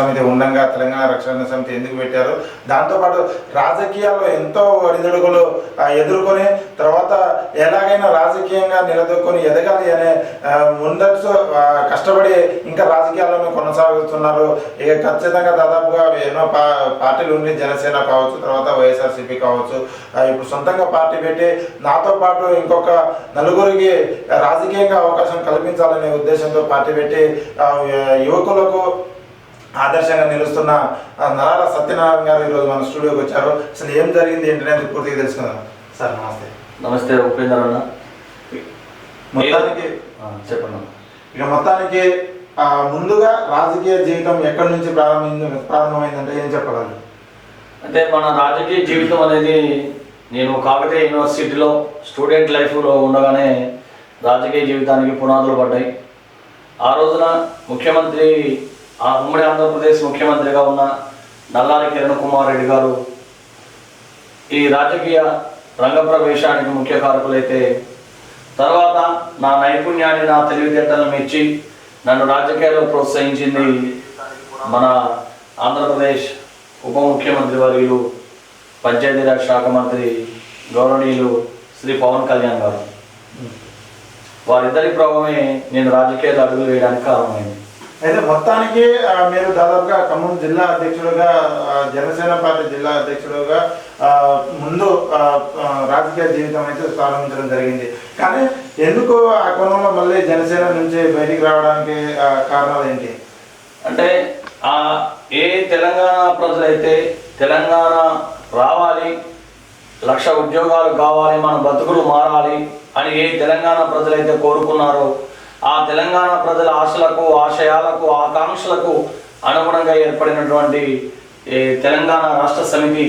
సమితి ఉండంగా తెలంగాణ రక్షణ సమితి ఎందుకు పెట్టారు? దాంతోపాటు రాజకీయాల్లో ఎంతో ఒడిదుడుకులు ఎదుర్కొని తర్వాత ఎలాగైనా రాజకీయంగా నిలదొక్కుని ఎదగాలి అనే ముందస్తు కష్టపడి ఇంకా రాజకీయాల్లోనే కొనసాగుతున్నారు. ఇక ఖచ్చితంగా దాదాపుగా ఎన్నో పా పార్టీలు ఉండి జనసేన కావచ్చు తర్వాత వైఎస్ఆర్సీపీ కావచ్చు ఇప్పుడు సొంతంగా పార్టీ పెట్టి నాతో పాటు ఇంకొక నలుగురికి రాజకీయంగా అవకాశం కల్పించాలనే ఉద్దేశంతో పార్టీ పెట్టి యువకులకు ఆదర్శంగా నిలుస్తున్న నరాల సత్యనారాయణ గారు ఈరోజు మన స్టూడియోకి వచ్చారు. అసలు ఏం జరిగింది ఏంటనేది పూర్తిగా తెలుసుకుందాం. సార్ నమస్తే. నమస్తే ఉపేందర్ అన్న మొత్తానికి చెప్పండి. ఇక మొత్తానికి ముందుగా రాజకీయ జీవితం ఎక్కడి నుంచి ప్రారంభించి ప్రారంభమైందంటే ఏం చెప్పగలరు? అంటే మన రాజకీయ జీవితం అనేది నేను కాకతీయ యూనివర్సిటీలో స్టూడెంట్ లైఫ్లో ఉండగానే రాజకీయ జీవితానికి పునాదులు పడ్డాయి. ఆ రోజున ముఖ్యమంత్రి ఆ ఉమ్మడి ఆంధ్రప్రదేశ్ ముఖ్యమంత్రిగా ఉన్న నల్లారి కిరణ్ కుమార్ రెడ్డి గారు ఈ రాజకీయ రంగ ప్రవేశానికి ముఖ్య కారకులైతే తర్వాత నా నైపుణ్యాన్ని నా తెలివితేటలను మెచ్చి నన్ను రాజకీయాల్లో ప్రోత్సహించింది మన ఆంధ్రప్రదేశ్ ఉప ముఖ్యమంత్రి వర్యులు పంచాయతీరాజ్ శాఖ మంత్రి గౌరవనీయులు శ్రీ పవన్ కళ్యాణ్ గారు. వారిద్దరి ప్రభావమే నేను రాజకీయాలు అడుగులు వేయడానికి కారణమైంది. అయితే మొత్తానికి మీరు దాదాపుగా ఖమ్మం జిల్లా అధ్యక్షుడుగా జనసేన పార్టీ జిల్లా అధ్యక్షుడుగా ముందు రాజకీయ జీవితం అయితే ప్రారంభించడం జరిగింది. కానీ ఎందుకు ఆ కోణంలో మళ్ళీ జనసేన నుంచి బయటికి రావడానికి కారణాలు ఏంటి? అంటే ఆ ఏ తెలంగాణ ప్రజలైతే తెలంగాణ రావాలి లక్ష ఉద్యోగాలు కావాలి మన బతుకులు మారాలి అని ఏ తెలంగాణ ప్రజలైతే కోరుకున్నారో ఆ తెలంగాణ ప్రజల ఆశలకు ఆశయాలకు ఆకాంక్షలకు అనుగుణంగా ఏర్పడినటువంటి ఈ తెలంగాణ రాష్ట్ర సమితి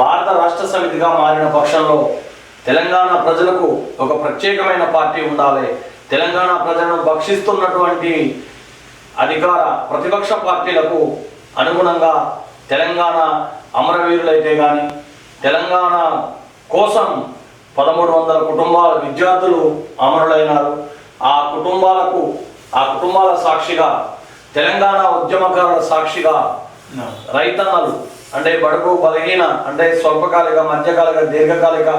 భారత రాష్ట్ర సమితిగా మారిన పక్షంలో తెలంగాణ ప్రజలకు ఒక ప్రత్యేకమైన పార్టీ ఉండాలి. తెలంగాణ ప్రజలను భక్షిస్తున్నటువంటి అధికార ప్రతిపక్ష పార్టీలకు అనుగుణంగా తెలంగాణ అమరవీరులైతే కానీ తెలంగాణ కోసం పదమూడు వందల కుటుంబాల విద్యార్థులు అమరులైనారు. ఆ కుటుంబాలకు ఆ కుటుంబాల సాక్షిగా తెలంగాణ ఉద్యమకారుల సాక్షిగా రైతన్నలు అంటే బడుగు బలహీన అంటే స్వల్పకాలిక మధ్యకాలిక దీర్ఘకాలిక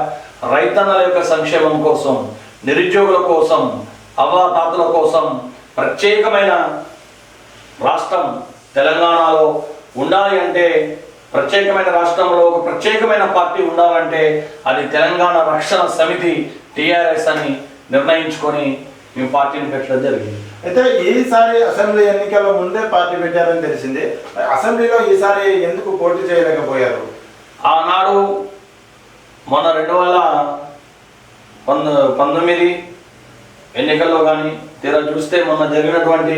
రైతన్నల యొక్క సంక్షేమం కోసం నిరుద్యోగుల కోసం అవ్వాతాతల కోసం ప్రత్యేకమైన రాష్ట్రం తెలంగాణలో ఉండాలి అంటే ప్రత్యేకమైన రాష్ట్రంలో ఒక ప్రత్యేకమైన పార్టీ ఉండాలంటే అది తెలంగాణ రక్షణ సమితి టిఆర్ఎస్ అని నిర్ణయించుకొని మేము పార్టీని పెట్టడం జరిగింది. అయితే ఈసారి అసెంబ్లీ ఎన్నికల ముందే పార్టీ పెట్టారని తెలిసింది. అసెంబ్లీలో ఈసారి ఎందుకు పోటీ చేయలేకపోయారు? ఆనాడు మొన్న రెండు వేల పంద పంతొమ్మిది ఎన్నికల్లో కానీ తీరా చూస్తే మొన్న జరిగినటువంటి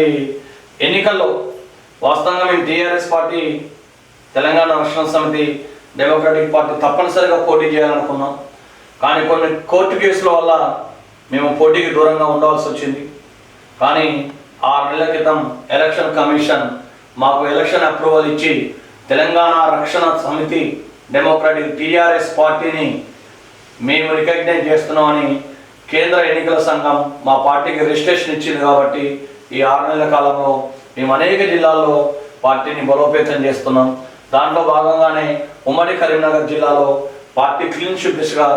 ఎన్నికల్లో వాస్తవంగా మేము టీఆర్ఎస్ పార్టీ తెలంగాణ రక్షణ సమితి డెమోక్రటిక్ పార్టీ తప్పనిసరిగా పోటీ చేయాలనుకున్నాం. కానీ కొన్ని కోర్టు కేసుల వల్ల మేము పోటీకి దూరంగా ఉండవలసి వచ్చింది. కానీ ఆరు నెలల క్రితం ఎలక్షన్ కమిషన్ మాకు ఎలక్షన్ అప్రూవల్ ఇచ్చి తెలంగాణ రక్షణ సమితి డెమోక్రాటిక్ టీఆర్ఎస్ పార్టీని మేము రికగ్నైజ్ చేస్తున్నామని కేంద్ర ఎన్నికల సంఘం మా పార్టీకి రిజిస్ట్రేషన్ ఇచ్చింది కాబట్టి ఈ ఆరు నెలల కాలంలో మేము అనేక జిల్లాల్లో పార్టీని బలోపేతం చేస్తున్నాం. దాంట్లో భాగంగానే ఉమ్మడి కరీంనగర్ జిల్లాలో పార్టీ క్లీన్ షిప్స్గా దిశగా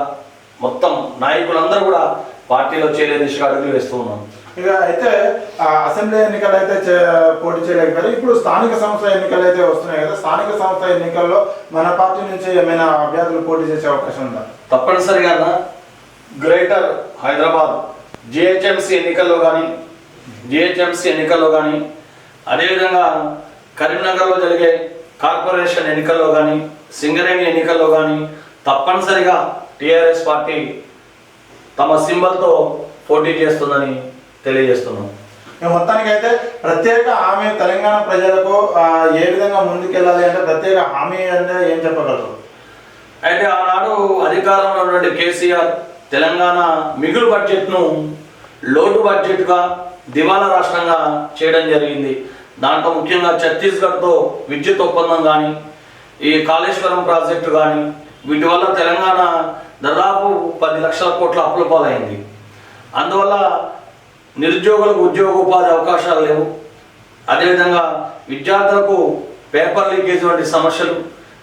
మొత్తం నాయకులందరూ కూడా పార్టీలో చేరే దిశగా అడుగులు వేస్తూ ఉన్నాం. ఇక అయితే అసెంబ్లీ ఎన్నికలు అయితే పోటీ చేయలేకపోయారు. ఇప్పుడు స్థానిక సంస్థ ఎన్నికలు అయితే వస్తున్నాయి కదా స్థానిక సంస్థ ఎన్నికల్లో మన పార్టీ నుంచి ఏమైనా అభ్యర్థులు పోటీ చేసే అవకాశం ఉందా? తప్పనిసరిగా గ్రేటర్ హైదరాబాద్ జిహెచ్ఎంసీ ఎన్నికల్లో కానీ జిహెచ్ఎంసీ ఎన్నికల్లో కానీ అదేవిధంగా కరీంనగర్లో జరిగే కార్పొరేషన్ ఎన్నికల్లో కానీ సింగరేణి ఎన్నికల్లో కానీ తప్పనిసరిగా టిఆర్ఎస్ పార్టీ తమ సింబల్తో పోటీ చేస్తుందని తెలియజేస్తున్నాం. మొత్తానికి అయితే ప్రత్యేక హామీ తెలంగాణ ప్రజలకు ఏ విధంగా ముందుకెళ్ళాలి అంటే ప్రత్యేక హామీ అంటే ఏం చెప్పగలరు? అయితే ఆనాడు అధికారంలో ఉన్నటువంటి కేసీఆర్ తెలంగాణ మిగులు బడ్జెట్ను లోటు బడ్జెట్గా దివాలా రాష్ట్రంగా చేయడం జరిగింది. దాంట్లో ముఖ్యంగా ఛత్తీస్గఢ్తో విద్యుత్ ఒప్పందం కానీ ఈ కాళేశ్వరం ప్రాజెక్టు కానీ వీటి వల్ల తెలంగాణ దాదాపు పది లక్షల కోట్ల అప్పుల పాలైంది. అందువల్ల నిరుద్యోగులకు ఉద్యోగ ఉపాధి అవకాశాలు లేవు. అదేవిధంగా విద్యార్థులకు పేపర్ లీకేజ్ వంటి సమస్యలు.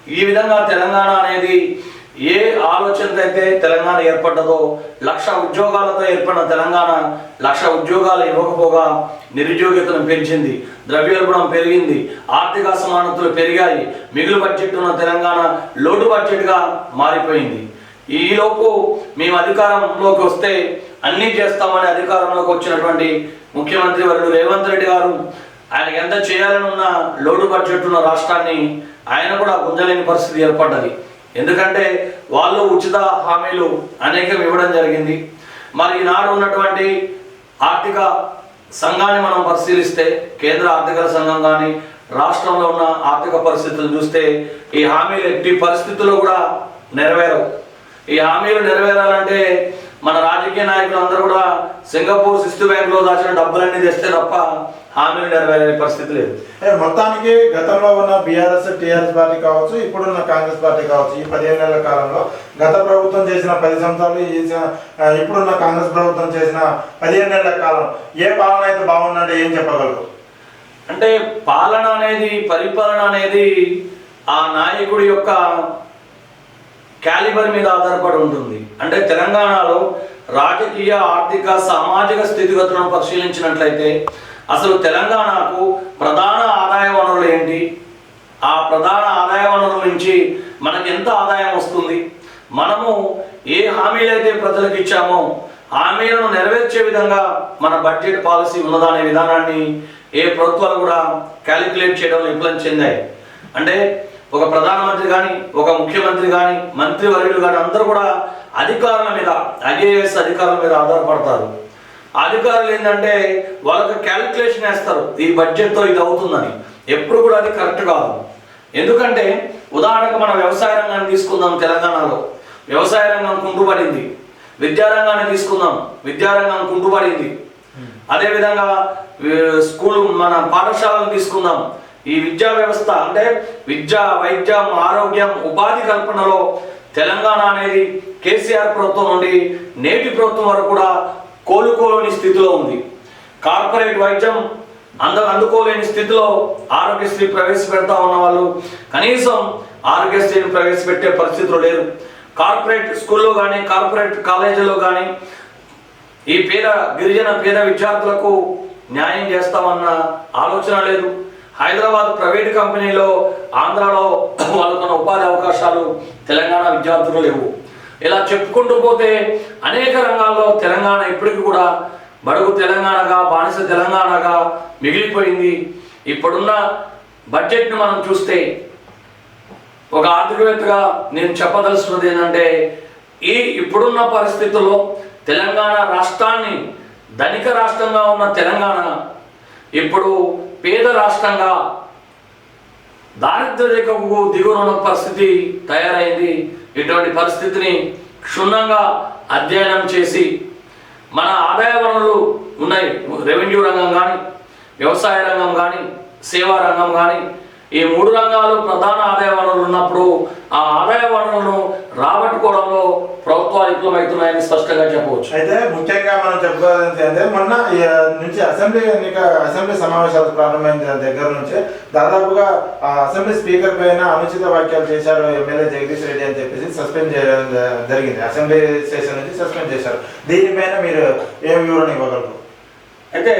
ఈ విధంగా తెలంగాణ అనేది ఏ ఆలోచనతో అయితే తెలంగాణ ఏర్పడ్డదో లక్ష ఉద్యోగాలతో ఏర్పడిన తెలంగాణ లక్ష ఉద్యోగాలు ఇవ్వకపోగా నిరుద్యోగితను పెంచింది. ద్రవ్యోల్బణం పెరిగింది. ఆర్థిక అసమానతలు పెరిగాయి. మిగులు బడ్జెట్ ఉన్న తెలంగాణ లోటు బడ్జెట్గా మారిపోయింది. ఈలోపు మేము అధికారంలోకి వస్తే అన్నీ చేస్తామని అధికారంలోకి వచ్చినటువంటి ముఖ్యమంత్రి వర్యుడు రేవంత్ రెడ్డి గారు ఆయనకి ఎంత చేయాలనున్న లోటు బడ్జెట్ ఉన్న రాష్ట్రాన్ని ఆయన కూడా గుంజలేని పరిస్థితి ఏర్పడ్డది. ఎందుకంటే వాళ్ళు ఉచిత హామీలు అనేకం ఇవ్వడం జరిగింది. మరి ఈనాడు ఉన్నటువంటి ఆర్థిక సంఘాన్ని మనం పరిశీలిస్తే కేంద్ర ఆర్థిక సంఘం కానీ రాష్ట్రంలో ఉన్న ఆర్థిక పరిస్థితులు చూస్తే ఈ హామీలు ఎట్టి పరిస్థితుల్లో కూడా నెరవేరవు. ఈ హామీలు నెరవేరాలంటే మన రాజకీయ నాయకులు అందరూ కూడా సింగపూర్ సిస్తు బ్యాంక్లో దాచిన డబ్బులన్నీ తెస్తే తప్ప హామీలు నెరవేరే పరిస్థితి లేదు. మొత్తానికి గతంలో ఉన్న బీఆర్ఎస్ టీఆర్ఎస్ పార్టీ కావచ్చు ఇప్పుడున్న కాంగ్రెస్ పార్టీ కావచ్చు ఈ పదిహేను నెలల కాలంలో గత ప్రభుత్వం చేసిన పది సంవత్సరాలు ఇప్పుడున్న కాంగ్రెస్ ప్రభుత్వం చేసిన పదిహేను నెలల కాలం ఏ పాలన అయితే బాగుందంటే ఏం చెప్పగలరు? అంటే పాలన అనేది పరిపాలన అనేది ఆ నాయకుడి యొక్క క్యాలిబర్ మీద ఆధారపడి ఉంటుంది. అంటే తెలంగాణలో రాజకీయ ఆర్థిక సామాజిక స్థితిగతులను పరిశీలించినట్లయితే అసలు తెలంగాణకు ప్రధాన ఆదాయ వనరులు ఏంటి? ఆ ప్రధాన ఆదాయ వనరుల నుంచి మనకి ఎంత ఆదాయం వస్తుంది? మనము ఏ హామీలైతే ప్రజలకు ఇచ్చామో హామీలను నెరవేర్చే విధంగా మన బడ్జెట్ పాలసీ ఉన్నదా అనే విధానాన్ని ఏ ప్రభుత్వాలు కూడా క్యాలిక్యులేట్ చేయడంలో విఫలం చెందాయి. అంటే ఒక ప్రధానమంత్రి కానీ ఒక ముఖ్యమంత్రి కానీ మంత్రి వర్యులు కానీ అందరూ కూడా అధికారుల మీద ఐఏఎస్ అధికారుల మీద ఆధారపడతారు. అధికారులు ఏంటంటే వాళ్ళకి క్యాలిక్యులేషన్ వేస్తారు ఈ బడ్జెట్తో ఇది అవుతుందని. ఎప్పుడు కూడా అది కరెక్ట్ కాదు. ఎందుకంటే ఉదాహరణకు మనం వ్యవసాయ రంగాన్ని తీసుకుందాం తెలంగాణలో. వ్యవసాయ రంగం కుంటుపడింది. విద్యారంగాన్ని తీసుకుందాం విద్యారంగం కుంటుపడింది. అదేవిధంగా స్కూల్ మన పాఠశాలను తీసుకుందాం. ఈ విద్యా వ్యవస్థ అంటే విద్య వైద్యం ఆరోగ్యం ఉపాధి కల్పనలో తెలంగాణ అనేది కేసీఆర్ ప్రభుత్వం నుండి నేటి ప్రభుత్వం వరకు కూడా కోలుకోలేని స్థితిలో ఉంది. కార్పొరేట్ వైద్యం అంద అందుకోలేని స్థితిలో ఆరోగ్యశ్రీ ప్రవేశపెడతా ఉన్న వాళ్ళు కనీసం ఆరోగ్యశ్రీని ప్రవేశపెట్టే పరిస్థితులు లేరు. కార్పొరేట్ స్కూల్లో కానీ కార్పొరేట్ కాలేజీలో కానీ ఈ పేద గిరిజన పేద విద్యార్థులకు న్యాయం చేస్తామన్న ఆలోచన లేదు. హైదరాబాద్ ప్రైవేట్ కంపెనీలో ఆంధ్రాలో వాళ్ళకున్న ఉపాధి అవకాశాలు తెలంగాణ విద్యార్థులు లేవు. ఇలా చెప్పుకుంటూ పోతే అనేక రంగాల్లో తెలంగాణ ఇప్పటికీ కూడా బడుగు తెలంగాణగా బానిస తెలంగాణగా మిగిలిపోయింది. ఇప్పుడున్న బడ్జెట్ను మనం చూస్తే ఒక ఆర్థికవేత్తగా నేను చెప్పదలుచున్నది ఏంటంటే ఈ ఇప్పుడున్న పరిస్థితుల్లో తెలంగాణ రాష్ట్రాన్ని ధనిక రాష్ట్రంగా ఉన్న తెలంగాణ ఇప్పుడు పేద రాష్ట్రంగా దారిద్ర్య రేఖకు దిగువన పరిస్థితి తయారైంది. ఇటువంటి పరిస్థితిని క్షుణ్ణంగా అధ్యయనం చేసి మన ఆదాయ వనరులు ఉన్నాయి. రెవెన్యూ రంగం కానీ వ్యవసాయ రంగం కానీ సేవా రంగం కానీ ఈ మూడు రంగాలు ప్రధాన ఆదాయ వనరులు ఉన్నప్పుడు ఆ ఆదాయ వనరులను రాబట్టుకోవడంలో ప్రభుత్వాలు విఫలమవుతున్నాయని స్పష్టంగా చెప్పవచ్చు. అయితే ముఖ్యంగా మనం చెప్పుకోవాల్సింది అంటే మొన్న నుంచి అసెంబ్లీ ఎన్నిక అసెంబ్లీ సమావేశాలు ప్రారంభమైన దగ్గర నుంచి దాదాపుగా ఆ అసెంబ్లీ స్పీకర్ పైన అనుచిత వ్యాఖ్యలు చేశారు ఎమ్మెల్యే జగదీష్ రెడ్డి అని చెప్పేసి సస్పెండ్ చేయడం జరిగింది. అసెంబ్లీ సెషన్ నుంచి సస్పెండ్ చేశారు. దీనిపైన మీరు ఏం వివరణ ఇవ్వగలరు? అయితే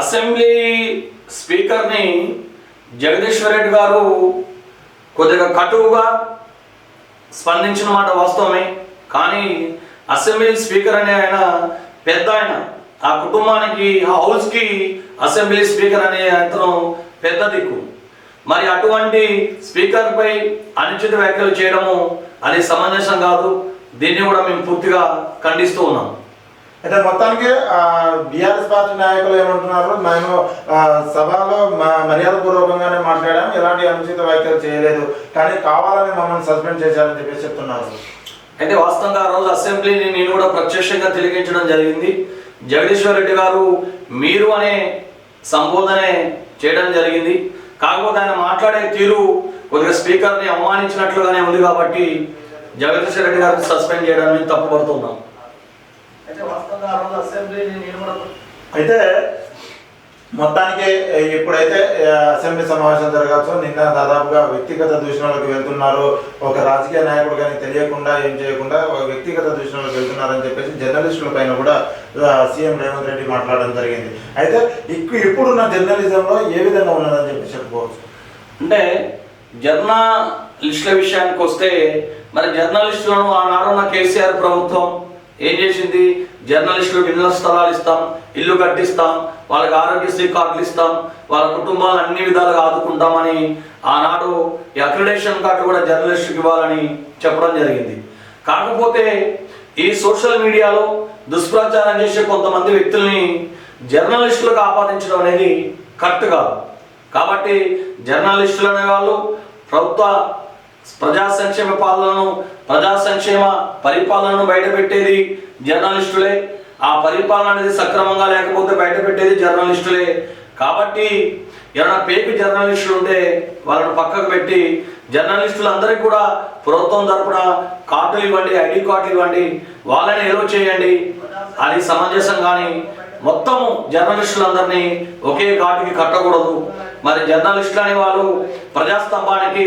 అసెంబ్లీ స్పీకర్ని జగదీశ్వర్ రెడ్డి గారు కొద్దిగా కటువుగా స్పందించిన మాట వాస్తవమే. కానీ అసెంబ్లీ స్పీకర్ అనే ఆయన పెద్ద ఆయన. ఆ కుటుంబానికి ఆ హౌస్కి అసెంబ్లీ స్పీకర్ అనే అతను పెద్ద దిక్కు. మరి అటువంటి స్పీకర్పై అనుచిత వ్యాఖ్యలు చేయడము అది సమంజసం కాదు. దీన్ని కూడా మేము పూర్తిగా ఖండిస్తూ ఉన్నాం. అయితే మొత్తానికి బీఆర్ఎస్ పార్టీ నాయకులు ఏమంటున్నారు? మేము సభలో మర్యాద మర్యాదపూర్వకంగానే మాట్లాడాము. ఎలాంటి అనుచిత వ్యాఖ్యలు చేయలేదు. కానీ కావాలని మమ్మల్ని సస్పెండ్ చేశారని చెప్పేసి చెప్తున్నారు. అయితే వాస్తవంగా ఆ రోజు అసెంబ్లీని నేను కూడా ప్రత్యక్షంగా తిరిగించడం జరిగింది. జగదీశ్వర్ రెడ్డి గారు మీరు అనే సంబోధనే చేయడం జరిగింది. కాకపోతే ఆయన మాట్లాడే తీరు కొద్దిగా స్పీకర్ని అవమానించినట్లుగానే ఉంది కాబట్టి జగదీశ్వర్ రెడ్డి గారిని సస్పెండ్ చేయడానికి తప్పుపడుతున్నాం. అయితే మొత్తానికి ఇప్పుడైతే అసెంబ్లీ సమావేశం జరగాల్సి నిన్న దాదాపుగా వ్యక్తిగత దూషణలకు వెళ్తున్నారు. ఒక రాజకీయ నాయకుడు కానీ తెలియకుండా ఏం చేయకుండా ఒక వ్యక్తిగత దూషణలకు వెళ్తున్నారని చెప్పేసి జర్నలిస్టుల పైన కూడా సీఎం రేవంత్ రెడ్డి మాట్లాడడం జరిగింది. అయితే ఇప్పు ఇప్పుడున్న జర్నలిజంలో ఏ విధంగా ఉన్నదని చెప్పి చెప్పుకోవచ్చు? అంటే జర్నలిస్టుల విషయానికి వస్తే మరి జర్నలిస్టులను ఆనాడున్న కేసీఆర్ ప్రభుత్వం ఏం చేసింది? జర్నలిస్టులకు ఇళ్ళ స్థలాలు ఇస్తాం ఇల్లు కట్టిస్తాం వాళ్ళకి ఆరోగ్యశ్రీ కార్డులు ఇస్తాం వాళ్ళ కుటుంబాలను అన్ని విధాలుగా ఆదుకుంటామని ఆనాడు అక్రిడేషన్ కార్డు కూడా జర్నలిస్టుకి ఇవ్వాలని చెప్పడం జరిగింది. కాకపోతే ఈ సోషల్ మీడియాలో దుష్ప్రచారం చేసే కొంతమంది వ్యక్తుల్ని జర్నలిస్టులకు ఆపాదించడం అనేది కరెక్ట్ కాదు. కాబట్టి జర్నలిస్టులు అనే వాళ్ళు ప్రభుత్వ ప్రజా సంక్షేమ పాలనను ప్రజా సంక్షేమ పరిపాలనను బయటపెట్టేది జర్నలిస్టులే. ఆ పరిపాలన అనేది సక్రమంగా లేకపోతే బయటపెట్టేది జర్నలిస్టులే. కాబట్టి ఎవరైనా పేపీ జర్నలిస్టులు ఉంటే వాళ్ళని పక్కకు పెట్టి జర్నలిస్టులందరికీ కూడా ప్రభుత్వం తరపున కార్డులు ఇవ్వండి ఐడి కార్డులు ఇవ్వండి వాళ్ళని ఏదో చేయండి. అది సమంజసం కానీ మొత్తము జర్నలిస్టులందరినీ ఒకే ఘాటుకి కట్టకూడదు. మరి జర్నలిస్టులు అనే వాళ్ళు ప్రజాస్తంభానికి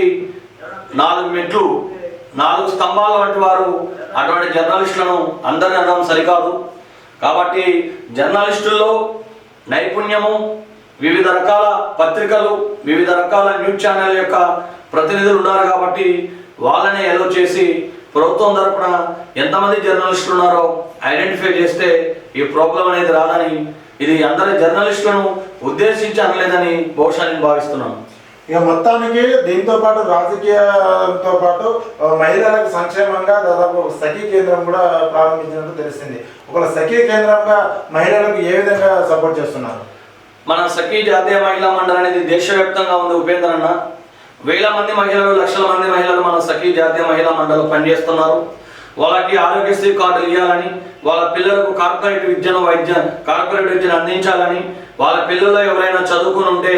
నాలుగు మెట్లు నాలుగు స్తంభాల వంటి వారు అటువంటి జర్నలిస్టులను అందరిని అనడం సరికాదు. కాబట్టి జర్నలిస్టుల్లో నైపుణ్యము వివిధ రకాల పత్రికలు వివిధ రకాల న్యూస్ ఛానల్ యొక్క ప్రతినిధులు ఉన్నారు కాబట్టి వాళ్ళని ఎలో చేసి ప్రభుత్వం తరపున ఎంతమంది జర్నలిస్టులు ఉన్నారో ఐడెంటిఫై చేస్తే ఈ ప్రాబ్లం అనేది రాదని ఇది అందరి జర్నలిస్టులను ఉద్దేశించి అనలేదని బహుశా నేను భావిస్తున్నాను. ఇక మొత్తానికి దీంతో పాటు రాజకీయంతో పాటు మహిళలకు సంక్షేమంగా దాదాపు సఖీ కేంద్రం కూడా ప్రారంభించినట్టు తెలిసింది ఒకవేళ సఖీ కేంద్రంగా మహిళలకు ఏ విధంగా సపోర్ట్ చేస్తున్నారు? మన సఖీ జాతీయ మహిళా మండలి అనేది దేశవ్యాప్తంగా ఉంది ఉపేంద్ర అన్న. వేల మంది మహిళలు లక్షల మంది మహిళలు మన సఖీ జాతీయ మహిళా మండలి పనిచేస్తున్నారు. వాళ్ళకి ఆరోగ్యశ్రీ కార్డులు ఇవ్వాలని వాళ్ళ పిల్లలకు కార్పొరేట్ విద్యను వైద్య కార్పొరేట్ విద్యను అందించాలని వాళ్ళ పిల్లల్లో ఎవరైనా చదువుకుని ఉంటే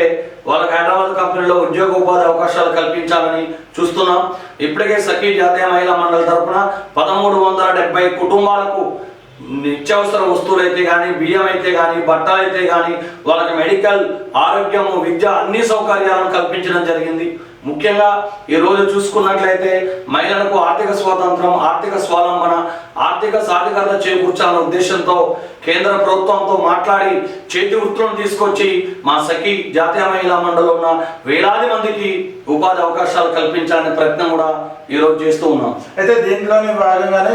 వాళ్ళకి హైదరాబాద్ కంపెనీలో ఉద్యోగ ఉపాధి అవకాశాలు కల్పించాలని చూస్తున్నాం. ఇప్పటికే సఖీ జాతీయ మహిళా మండలి తరఫున పదమూడు వందల డెబ్బై కుటుంబాలకు నిత్యావసర వస్తువులు అయితే కానీ బియ్యం అయితే కానీ బట్టలు అయితే కానీ వాళ్ళకి మెడికల్ ఆరోగ్యము విద్య అన్ని సౌకర్యాలను కల్పించడం జరిగింది. ముఖ్యంగా ఈ రోజు చూసుకున్నట్లయితే మహిళలకు ఆర్థిక స్వాతంత్రం ఆర్థిక స్వావలంబన ఆర్థిక సాధికారత చేకూర్చాలనే ఉద్దేశంతో కేంద్ర ప్రభుత్వంతో మాట్లాడి చేతి వృత్తులను తీసుకొచ్చి మా సఖి జాతీయ మహిళా మండలిలో ఉన్న వేలాది మందికి ఉపాధి అవకాశాలు కల్పించాలనే ప్రయత్నం కూడా ఈ రోజు చేస్తూ ఉన్నాం. అయితే దీంట్లోని భాగంగానే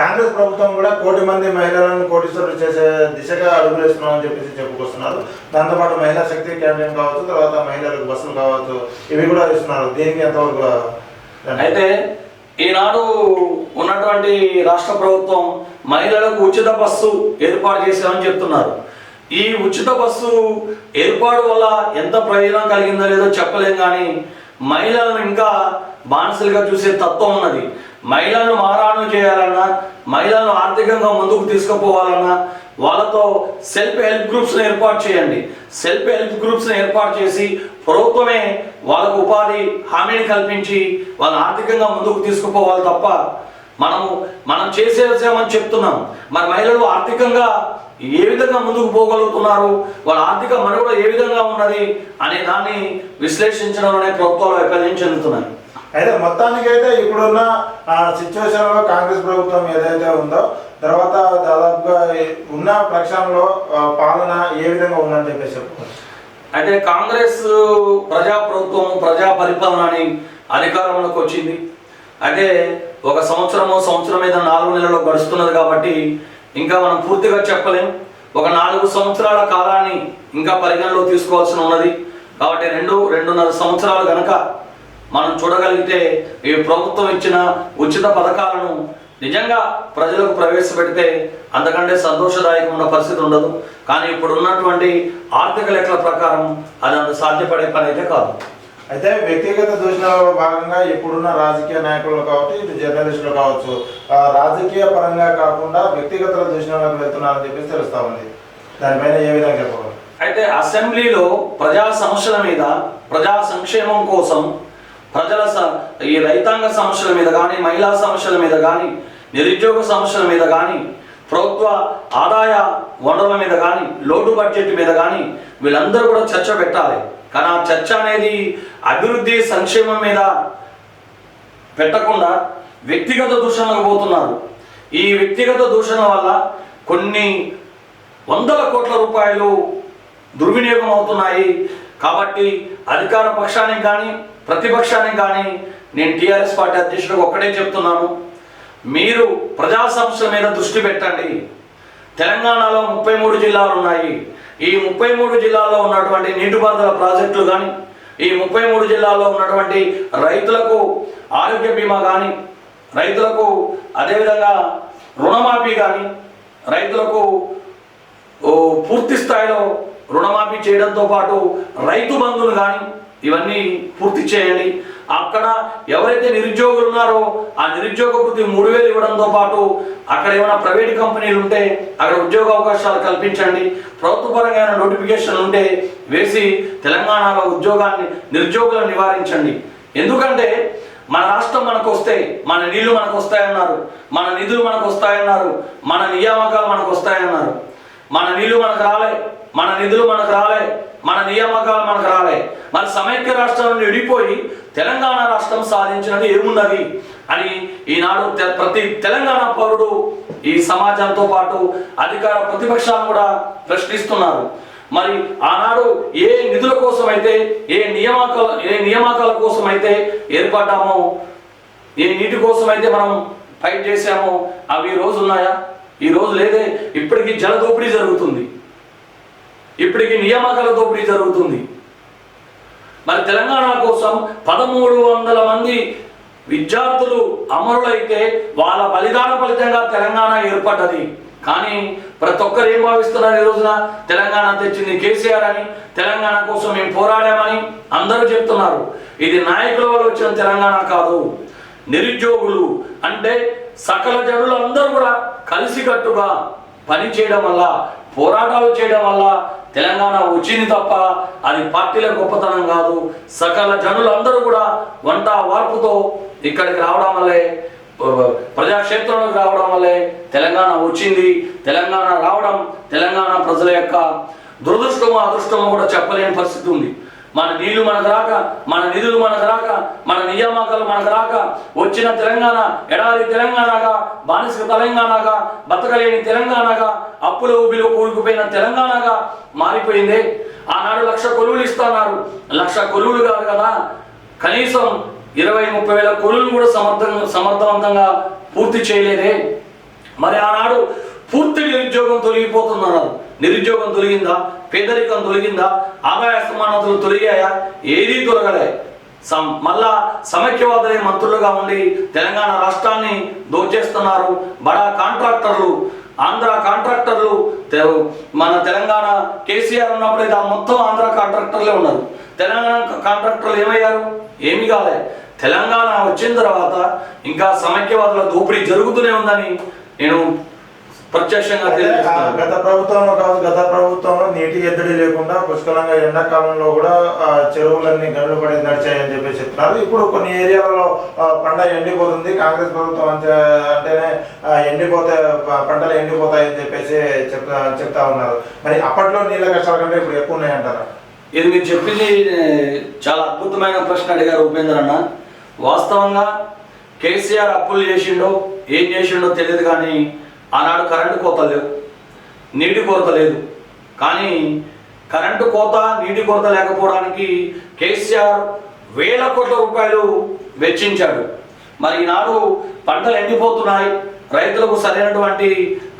కాంగ్రెస్ ప్రభుత్వం కూడా కోటి మంది మహిళలను కోటీశ్వరులు చేసే దిశగా అడుగులు వేస్తున్నామని చెప్పేసి చెప్పుకొస్తున్నారు. దాంతోపాటు మహిళా శక్తి క్యాంపెయిన్ కావచ్చు తర్వాత మహిళలకు బస్సులు కావచ్చు ఇవి కూడా ఇస్తున్నారు. దీనికి ఎంతవరకు అయితే ఈనాడు ఉన్నటువంటి రాష్ట్ర ప్రభుత్వం మహిళలకు ఉచిత బస్సు ఏర్పాటు చేశామని చెప్తున్నారు. ఈ ఉచిత బస్సు ఏర్పాటు వల్ల ఎంత ప్రయోజనం కలిగిందో లేదో చెప్పలేం కానీ మహిళలను ఇంకా బానిసలుగా చూసే తత్వం ఉన్నది. మహిళలను మారాణం చేయాలన్నా మహిళలను ఆర్థికంగా ముందుకు తీసుకుపోవాలన్నా వాళ్ళతో సెల్ఫ్ హెల్ప్ గ్రూప్స్ని ఏర్పాటు చేయండి. సెల్ఫ్ హెల్ప్ గ్రూప్స్ని ఏర్పాటు చేసి ప్రభుత్వమే వాళ్ళకు ఉపాధి హామీని కల్పించి వాళ్ళని ఆర్థికంగా ముందుకు తీసుకుపోవాలి తప్ప మనము మనం చేసేసామని చెప్తున్నాం. మరి మహిళలు ఆర్థికంగా ఏ విధంగా ముందుకు పోగలుగుతున్నారు? వాళ్ళ ఆర్థిక మనుగడ ఏ విధంగా ఉన్నది? అనే దాన్ని విశ్లేషించడంలోనే ప్రభుత్వాలు వైఫల్యం చెందుతున్నాయి అయితే మొత్తానికి అయితే ఇప్పుడున్న సిచ్యువేషన్లో కాంగ్రెస్ ప్రభుత్వం ఏదైతే ఉందో తర్వాత దాదాపుగా ఉన్న ప్రక్షాళనలో పాలన ఏ విధంగా ఉందని చెప్పేసి చెప్పుకోవచ్చు. అయితే కాంగ్రెస్ ప్రజా ప్రభుత్వం ప్రజా పరిపాలన అని అధికారంలోకి వచ్చింది. అయితే ఒక సంవత్సరము సంవత్సరం మీద నాలుగు నెలలు గడుస్తున్నది కాబట్టి ఇంకా మనం పూర్తిగా చెప్పలేం. ఒక నాలుగు సంవత్సరాల కాలాన్ని ఇంకా పరిగణలో తీసుకోవాల్సి ఉన్నది. కాబట్టి రెండు రెండున్నర సంవత్సరాలు గనక మనం చూడగలిగితే ఈ ప్రభుత్వం ఇచ్చిన ఉచిత పథకాలను నిజంగా ప్రజలకు ప్రవేశపెడితే అంతకంటే సంతోషదాయకమైన పరిస్థితి ఉండదు. కానీ ఇప్పుడు ఉన్నటువంటి ఆర్థిక లెక్కల ప్రకారం అది అంత సాధ్యపడే పని అయితే కాదు. అయితే వ్యక్తిగత దూషణలో భాగంగా ఇప్పుడున్న రాజకీయ నాయకులు కావచ్చు ఇటు జర్నలిస్టులు కావచ్చు రాజకీయ పరంగా కాకుండా వ్యక్తిగత దూషణలకు వెళ్తున్నారని చెప్పేసి తెలుస్తా ఉంది. దానిపైన ఏ విధంగా చెప్పగలరు? అయితే అసెంబ్లీలో ప్రజా సమస్యల మీద ప్రజా సంక్షేమం కోసం ప్రజల స- ఈ రైతాంగ సమస్యల మీద కానీ మహిళా సమస్యల మీద కానీ నిరుద్యోగ సమస్యల మీద కానీ ప్రభుత్వ ఆదాయ వనరుల మీద కానీ లోటు బడ్జెట్ మీద కానీ వీళ్ళందరూ కూడా చర్చ పెట్టాలి. కానీ ఆ చర్చ అనేది అభివృద్ధి సంక్షేమం మీద పెట్టకుండా వ్యక్తిగత దూషణలకు పోతున్నారు. ఈ వ్యక్తిగత దూషణ వల్ల కొన్ని వందల కోట్ల రూపాయలు దుర్వినియోగం అవుతున్నాయి. కాబట్టి అధికార పక్షానికి కానీ ప్రతిపక్షానికి కానీ నేను టీఆర్ఎస్ పార్టీ అధ్యక్షుడికి ఒక్కటే చెప్తున్నాను. మీరు ప్రజా సమస్యల మీద దృష్టి పెట్టండి. తెలంగాణలో ముప్పై మూడు జిల్లాలు ఉన్నాయి. ఈ ముప్పై మూడు జిల్లాల్లో ఉన్నటువంటి నీటిపారుదల ప్రాజెక్టులు కానీ ఈ ముప్పై మూడు జిల్లాల్లో ఉన్నటువంటి రైతులకు ఆరోగ్య బీమా కానీ రైతులకు అదేవిధంగా రుణమాఫీ కానీ రైతులకు పూర్తి స్థాయిలో రుణమాఫీ చేయడంతో పాటు రైతు బంధువులు కానీ ఇవన్నీ పూర్తి చేయండి. అక్కడ ఎవరైతే నిరుద్యోగులు ఉన్నారో ఆ నిరుద్యోగ వృత్తి మూడు వేలు ఇవ్వడంతో పాటు అక్కడ ఏమైనా ప్రైవేట్ కంపెనీలు ఉంటే అక్కడ ఉద్యోగ అవకాశాలు కల్పించండి. ప్రభుత్వ పరంగా నోటిఫికేషన్ ఉంటే వేసి తెలంగాణలో ఉద్యోగాన్ని నిరుద్యోగులను నివారించండి. ఎందుకంటే మన రాష్ట్రం మనకు వస్తే మన నీళ్ళు మనకు వస్తాయన్నారు. మన నిధులు మనకు వస్తాయన్నారు. మన నియామకాలు మనకు వస్తాయన్నారు. మన నీళ్ళు మనకు రాలే. మన నిధులు మనకు రాలే మన నియామకాలు మనకు రాలే. మన సమైక్య రాష్ట్రం నుండి విడిపోయి తెలంగాణ రాష్ట్రం సాధించినది ఏమున్నది అని ఈనాడు తె- ప్రతి తెలంగాణ పౌరుడు ఈ సమాజంతో పాటు అధికార ప్రతిపక్షాలు కూడా ప్రశ్నిస్తున్నారు. మరి ఆనాడు ఏ నిధుల కోసం అయితే ఏ నియామకాల ఏ నియామకాల కోసం అయితే ఏర్పడ్డామో ఏ నీటి కోసం అయితే మనం ఫైట్ చేశామో అవి రోజు ఉన్నాయా ఈ రోజు లేదే. ఇప్పటికీ జల దోపిడీ జరుగుతుంది. ఇప్పటికీ నియామకాల దోపిడీ జరుగుతుంది. మరి తెలంగాణ కోసం పదమూడు వందల మంది విద్యార్థులు అమరులైతే వాళ్ళ బలిదాన ఫలితంగా తెలంగాణ ఏర్పడ్డది. కానీ ప్రతి ఒక్కరు ఏం భావిస్తున్నారు ఈ రోజున? తెలంగాణ తెచ్చింది కేసీఆర్ అని తెలంగాణ కోసం మేము పోరాడామని అందరూ చెప్తున్నారు. ఇది నాయకుల వల్ల వచ్చిన తెలంగాణ కాదు. నిరుద్యోగులు అంటే సకల జనులు అందరూ కూడా కలిసికట్టుగా పని చేయడం వల్ల పోరాటాలు చేయడం వల్ల తెలంగాణ వచ్చింది తప్ప అది పార్టీల గొప్పతనం కాదు. సకల జనులందరూ కూడా వంట వార్పుతో ఇక్కడికి రావడం వల్లే ప్రజాక్షేత్రంలోకి రావడం వల్లే తెలంగాణ వచ్చింది. తెలంగాణ రావడం తెలంగాణ ప్రజల యొక్క దురదృష్టమో అదృష్టమో కూడా చెప్పలేని పరిస్థితి ఉంది. మన నీళ్ళు మనకు రాక మన నిధులు మనకు రాక మన నియామకాలు మనకు రాక వచ్చిన తెలంగాణ ఎడారి తెలంగాణగా బానిస తెలంగాణగా బతకలేని తెలంగాణగా అప్పుల ఊబిలో కూడుకుపోయిన తెలంగాణగా మారిపోయింది. ఆనాడు లక్ష కొలువులు ఇస్తున్నారు. లక్ష కొలువులు కాదు కదా కనీసం ఇరవై ముప్పై వేల కొలువులు కూడా సమర్థం సమర్థవంతంగా పూర్తి చేయలేదే. మరి ఆనాడు పూర్తి నిరుద్యోగం తొలగిపోతున్నారు? నిరుద్యోగం తొలగిందా? పేదరికం తొలగిందా? ఆదాయ సమానతలు తొలగాయా? ఏదీ తొలగలే. మళ్ళా సమైక్యవాదులే మంత్రులుగా ఉండి తెలంగాణ రాష్ట్రాన్ని దోచేస్తున్నారు. బడా కాంట్రాక్టర్లు ఆంధ్ర కాంట్రాక్టర్లు మన తెలంగాణ కేసీఆర్ ఉన్నప్పుడు దా మొత్తం ఆంధ్ర కాంట్రాక్టర్లే ఉన్నారు. తెలంగాణ కాంట్రాక్టర్లు ఏమయ్యారు? ఏమి కాలే. తెలంగాణ వచ్చిన తర్వాత ఇంకా సమైక్యవాదుల దోపిడీ జరుగుతూనే ఉందని నేను ప్రత్యక్షంగా గత ప్రభుత్వంలో కాదు గత ప్రభుత్వంలో నీటి ఎద్దడి లేకుండా పుష్కలంగా ఎండాకాలంలో కూడా చెరువులన్నీ గనులు పడి నడిచాయని చెప్పి చెప్తున్నారు. ఇప్పుడు కొన్ని ఏరియాలలో పంట ఎండిపోతుంది. కాంగ్రెస్ ప్రభుత్వం అంతే అంటేనే ఎండిపోతే పంటలు ఎండిపోతాయని చెప్పేసి చెప్తా చెప్తా ఉన్నారు. మరి అప్పట్లో నీళ్ళ కష్టాల కంటే ఇప్పుడు ఎక్కువ ఉన్నాయంటారా? ఇది మీరు చెప్పింది చాలా అద్భుతమైన ప్రశ్న అడిగారు ఉపేంద్ర అన్న. వాస్తవంగా కేసీఆర్ అప్పులు చేసిండో ఏం చేసిండో తెలియదు కానీ ఆనాడు కరెంటు కోత లేవు. నీటి కొరత లేదు. కానీ కరెంటు కోత నీటి కొరత లేకపోవడానికి కేసీఆర్ వేల కోట్ల రూపాయలు వెచ్చించాడు. మరి ఈనాడు పంటలు ఎండిపోతున్నాయి. రైతులకు సరైనటువంటి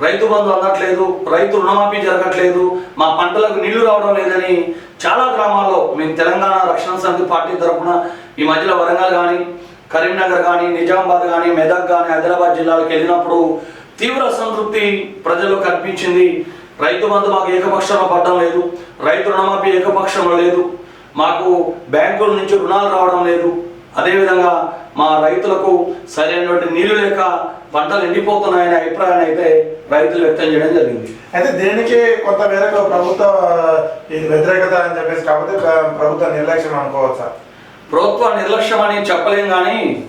రైతు బంధు అందట్లేదు. రైతు రుణమాఫీ జరగట్లేదు. మా పంటలకు నీళ్ళు రావడం లేదని చాలా గ్రామాల్లో మేము తెలంగాణ రక్షణ సమితి పార్టీ తరఫున ఈ మధ్యలో వరంగల్ కానీ కరీంనగర్ కానీ నిజామాబాద్ కానీ మెదక్ కానీ హైదరాబాద్ జిల్లాలకు వెళ్ళినప్పుడు తీవ్ర సంతృప్తి ప్రజల్లో కనిపించింది. రైతు బంధు మాకు ఏకపక్షంలో పడడం లేదు. రైతు రుణమాఫీ ఏకపక్షంలో లేదు. మాకు బ్యాంకుల నుంచి రుణాలు రావడం లేదు. అదేవిధంగా మా రైతులకు సరైనటువంటి నీళ్ళు లేక పంటలు ఎండిపోతున్నాయనే అభిప్రాయాన్ని అయితే రైతులు వ్యక్తం చేయడం జరిగింది. అయితే దీనికి కొంత మేరకు ప్రభుత్వ ఇది వ్యతిరేకత అని చెప్పేసి ప్ర- ప్రభుత్వ నిర్లక్ష్యం అనుకోవచ్చా? ప్రభుత్వ నిర్లక్ష్యం అని చెప్పలేం కానీ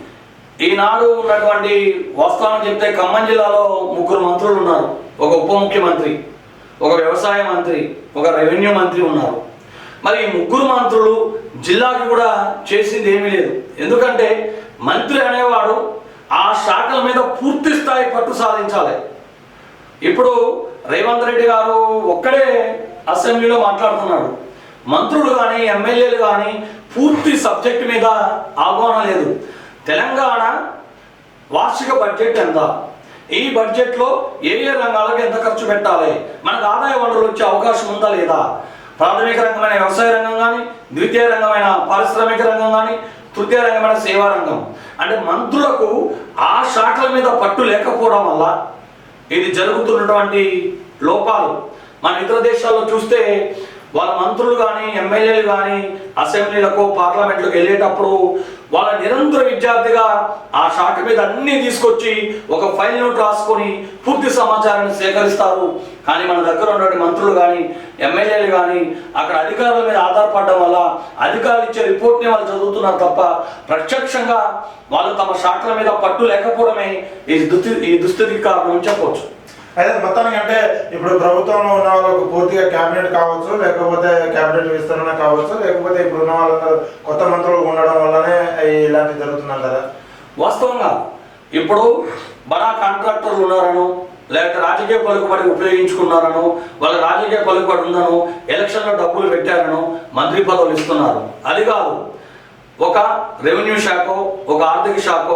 ఈనాడు ఉన్నటువంటి వాస్తవాన్ని చెప్తే ఖమ్మం జిల్లాలో ముగ్గురు మంత్రులు ఉన్నారు. ఒక ఉప ముఖ్యమంత్రి ఒక వ్యవసాయ మంత్రి ఒక రెవెన్యూ మంత్రి ఉన్నారు. మరి ఈ ముగ్గురు మంత్రులు జిల్లాకి కూడా చేసింది ఏమీ లేదు. ఎందుకంటే మంత్రి అనేవాడు ఆ శాఖల మీద పూర్తి స్థాయి పట్టు సాధించాలి. ఇప్పుడు రేవంత్ రెడ్డి గారు ఒక్కడే అసెంబ్లీలో మాట్లాడుతున్నాడు. మంత్రులు కానీ ఎమ్మెల్యేలు కానీ పూర్తి సబ్జెక్ట్ మీద అవగాహన లేదు. తెలంగాణ వార్షిక బడ్జెట్ ఎంత? ఈ బడ్జెట్లో ఏ ఏ రంగాలకు ఎంత ఖర్చు పెట్టాలి? మనకు ఆదాయ వనరులు వచ్చే అవకాశం ఉందా లేదా? ప్రాథమిక రంగమైన వ్యవసాయ రంగం కానీ ద్వితీయ రంగమైన పారిశ్రామిక రంగం కానీ తృతీయ రంగమైన సేవా రంగం. అంటే మంత్రులకు ఆ శాఖల మీద పట్టు లేకపోవడం వల్ల ఇది జరుగుతున్నటువంటి లోపాలు. మన ఇతర దేశాల్లో చూస్తే వాళ్ళ మంత్రులు కానీ ఎమ్మెల్యేలు కానీ అసెంబ్లీలకు పార్లమెంట్లకు వెళ్ళేటప్పుడు వాళ్ళ నిరంతర విద్యార్థిగా ఆ శాఖ మీద అన్ని తీసుకొచ్చి ఒక ఫైల్ నోట్ రాసుకొని పూర్తి సమాచారాన్ని సేకరిస్తారు. కానీ మన దగ్గర ఉన్నటువంటి మంత్రులు కానీ ఎమ్మెల్యేలు కానీ అక్కడ అధికారుల మీద ఆధారపడడం వల్ల అధికారులు ఇచ్చే రిపోర్ట్ని వాళ్ళు చదువుతున్నారు తప్ప ప్రత్యక్షంగా వాళ్ళు తమ శాఖల మీద పట్టు లేకపోవడమే ఈ దుస్థితి ఈ దుస్థితికి కారణం చెప్పవచ్చు. అయితే మొత్తానికి అంటే ఇప్పుడు ప్రభుత్వంలో ఉన్న వాళ్ళకు పూర్తిగా క్యాబినెట్ కావచ్చు లేకపోతే క్యాబినెట్ విస్తరణ కావచ్చు లేకపోతే ఇప్పుడు ఉన్న వాళ్ళందరూ కొత్త మంత్రులు ఉండడం వల్లనే ఇలాంటివి జరుగుతున్నాయి కదా వాస్తవంగా ఇప్పుడు బడా కాంట్రాక్టర్లు ఉన్నారను లేకపోతే రాజకీయ పలుకుబడి ఉపయోగించుకున్నారను వాళ్ళ రాజకీయ పలుకుబడి ఉందను ఎలక్షన్లో డబ్బులు పెట్టారను మంత్రి పదవులు ఇస్తున్నారు. అది కాదు. ఒక రెవెన్యూ శాఖ ఒక ఆర్థిక శాఖ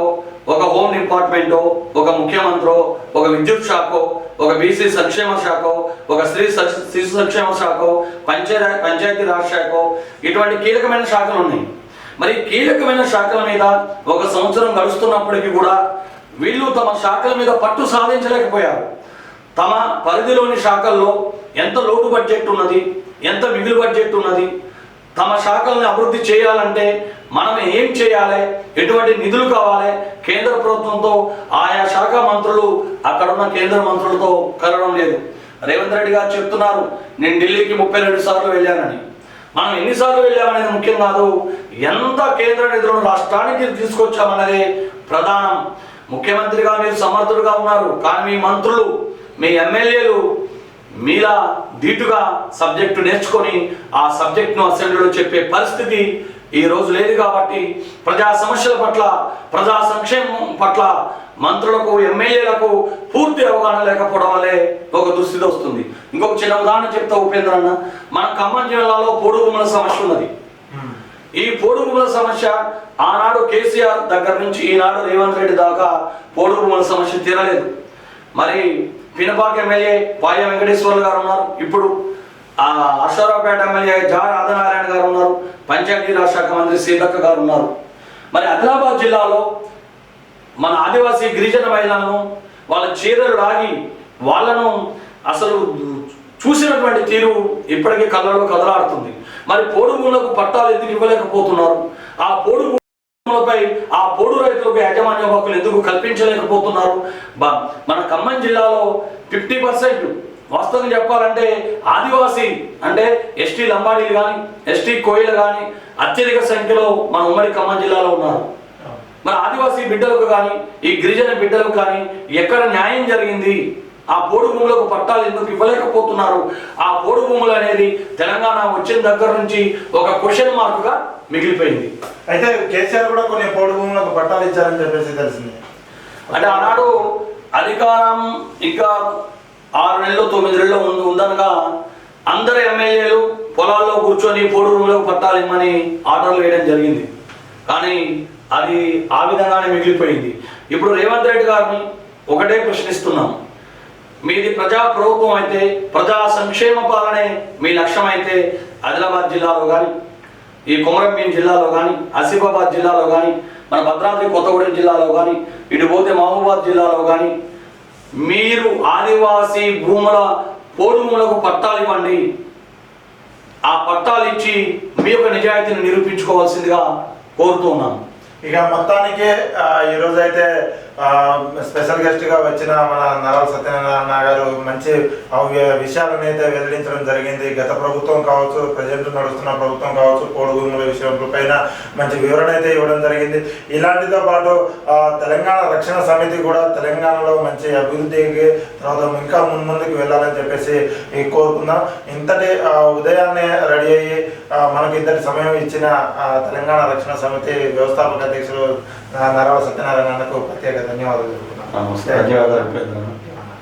ఒక హోమ్ డిపార్ట్మెంటు ఒక ముఖ్యమంత్రి ఒక విద్యుత్ శాఖ ఒక బీసీ సంక్షేమ శాఖ ఒక స్త్రీ శిశు సంక్షేమ శాఖ పంచాయతీ పంచాయతీ రాజ్ శాఖ ఇటువంటి కీలకమైన శాఖలు ఉన్నాయి. మరి కీలకమైన శాఖల మీద ఒక సంవత్సరం గడుస్తున్నప్పటికీ కూడా వీళ్ళు తమ శాఖల మీద పట్టు సాధించలేకపోయారు. తమ పరిధిలోని శాఖల్లో ఎంత లోటు బడ్జెట్ ఉన్నది ఎంత మిగులు బడ్జెట్ ఉన్నది తమ శాఖల్ని అభివృద్ధి చేయాలంటే మనం ఏం చేయాలి? ఎటువంటి నిధులు కావాలి? కేంద్ర ప్రభుత్వంతో ఆయా శాఖ మంత్రులు అక్కడ ఉన్న కేంద్ర మంత్రులతో కలవడం లేదు. రేవంత్ రెడ్డి గారు చెప్తున్నారు నేను ఢిల్లీకి ముప్పై రెండు సార్లు వెళ్ళానని. మనం ఎన్నిసార్లు వెళ్ళామనేది ముఖ్యం కాదు. ఎంత కేంద్ర నిధులను రాష్ట్రానికి తీసుకొచ్చామన్నదే ప్రధానం. ముఖ్యమంత్రిగా మీరు సమర్థుడుగా ఉన్నారు. కానీ మీ మంత్రులు మీ ఎమ్మెల్యేలు మీలా ధీటుగా సబ్జెక్టు నేర్చుకొని ఆ సబ్జెక్ట్ను అసెంబ్లీలో చెప్పే పరిస్థితి ఈ రోజు లేదు కాబట్టి ప్రజా సమస్యల పట్ల ప్రజా సంక్షేమం పట్ల మంత్రులకు ఎమ్మెల్యేలకు పూర్తి అవగాహన లేకపోవడం వల్లే ఒక దుస్థితి వస్తుంది. ఇంకొక చిన్న ఉదాహరణ చెప్తా ఉపేంద్ర అన్న. మన ఖమ్మం జిల్లాలో పొడుగుముల సమస్య ఉన్నది. ఈ పోడుగుమల సమస్య ఆనాడు కేసీఆర్ దగ్గర నుంచి ఈనాడు రేవంత్ రెడ్డి దాకా పోడు సమస్య తీరలేదు. మరి పినపాక ఎమ్మెల్యే పాయ వెంకటేశ్వర్లు గారు ఉన్నారు. ఇప్పుడు ఆ అశ్వరావుపేట ఎమ్మెల్యే జా రాధనారాయణ గారు ఉన్నారు. పంచాయతీరాజ్ శాఖ మంత్రి సీతక్క గారు ఉన్నారు. మరి ఆదిలాబాద్ జిల్లాలో మన ఆదివాసీ గిరిజన మహిళలను వాళ్ళ చీరలు రాగి వాళ్ళను అసలు చూసినటువంటి తీరు ఇప్పటికీ కళ్ళలో కదలాడుతుంది. మరి పోడు పట్టాలు ఎందుకు ఇవ్వలేకపోతున్నారు? ఆ పోడు ఆ పోడు రైతులకు యాజమాన్య హక్కులు ఎందుకు కల్పించలేకపోతున్నారు? మన ఖమ్మం జిల్లాలో ఫిఫ్టీ పర్సెంట్ వాస్తవంగా చెప్పాలంటే ఆదివాసీ అంటే ఎస్టీ లంబాడీలు కానీ ఎస్టీ కోయిలు కానీ అత్యధిక సంఖ్యలో మన ఉమ్మడి ఖమ్మం జిల్లాలో ఉన్నారు. మన ఆదివాసీ బిడ్డలకు కానీ ఈ గిరిజన బిడ్డలకు కానీ ఎక్కడ న్యాయం జరిగింది? ఆ పోడు భూములకు పట్టాలు ఎందుకు ఇవ్వలేకపోతున్నారు? ఆ పోడు భూములు అనేది తెలంగాణ వచ్చిన దగ్గర నుంచి ఒక క్వశ్చన్ మార్కుగా మిగిలిపోయింది. అయితే కేసీఆర్ కూడా కొన్ని పోడు భూములకు పట్టాలు ఇచ్చారని చెప్పేసి తెలిసింది. అంటే ఆనాడు అధికారం ఇంకా ఆరు నెలలు తొమ్మిది నెలలు ఉంది ఉందనగా అందరు ఎమ్మెల్యేలు పొలాల్లో కూర్చొని పోడు భూములకు పట్టాలు ఇమ్మని ఆర్డర్లు వేయడం జరిగింది. కానీ అది ఆ విధంగానే మిగిలిపోయింది. ఇప్పుడు రేవంత్ రెడ్డి గారిని ఒకటే ప్రశ్నిస్తున్నాం. మీది ప్రజా ప్రభుత్వం అయితే ప్రజా సంక్షేమ పాలనే మీ లక్ష్యం అయితే ఆదిలాబాద్ జిల్లాలో కానీ ఈ కొమరంభీం జిల్లాలో కానీ ఆసిఫాబాద్ జిల్లాలో కానీ మన భద్రాద్రి కొత్తగూడెం జిల్లాలో కానీ ఇటు పోతే మహబూబాద్ జిల్లాలో కానీ మీరు ఆదివాసీ భూముల పోడు పట్టాలు ఇవ్వండి. ఆ పట్టాలు ఇచ్చి మీ యొక్క నిజాయితీని నిరూపించుకోవాల్సిందిగా కోరుతున్నాను ఇక మొత్తానికి ఈరోజు ఈ అయితే స్పెషల్ గెస్ట్గా వచ్చిన మన నరాల సత్యనారాయణ గారు మంచి విషయాలను అయితే వెల్లడించడం జరిగింది. గత ప్రభుత్వం కావచ్చు ప్రజెంట్ నడుస్తున్న ప్రభుత్వం కావచ్చు కోడి విషయం పైన మంచి వివరణ అయితే ఇవ్వడం జరిగింది. ఇలాంటితో పాటు తెలంగాణ రక్షణ సమితి కూడా తెలంగాణలో మంచి అభివృద్ధికి తర్వాత ఇంకా ముందుకు వెళ్ళాలని చెప్పేసి కోరుకుందాం. ఇంతటి ఉదయాన్నే రెడీ అయ్యి మనకి ఇంతటి సమయం ఇచ్చిన తెలంగాణ రక్షణ సమితి వ్యవస్థాపక అధ్యక్షులు నరవ సత్యనారాయణకు ప్రత్యేక ధన్యవాదాలు ధన్యవాదాలు.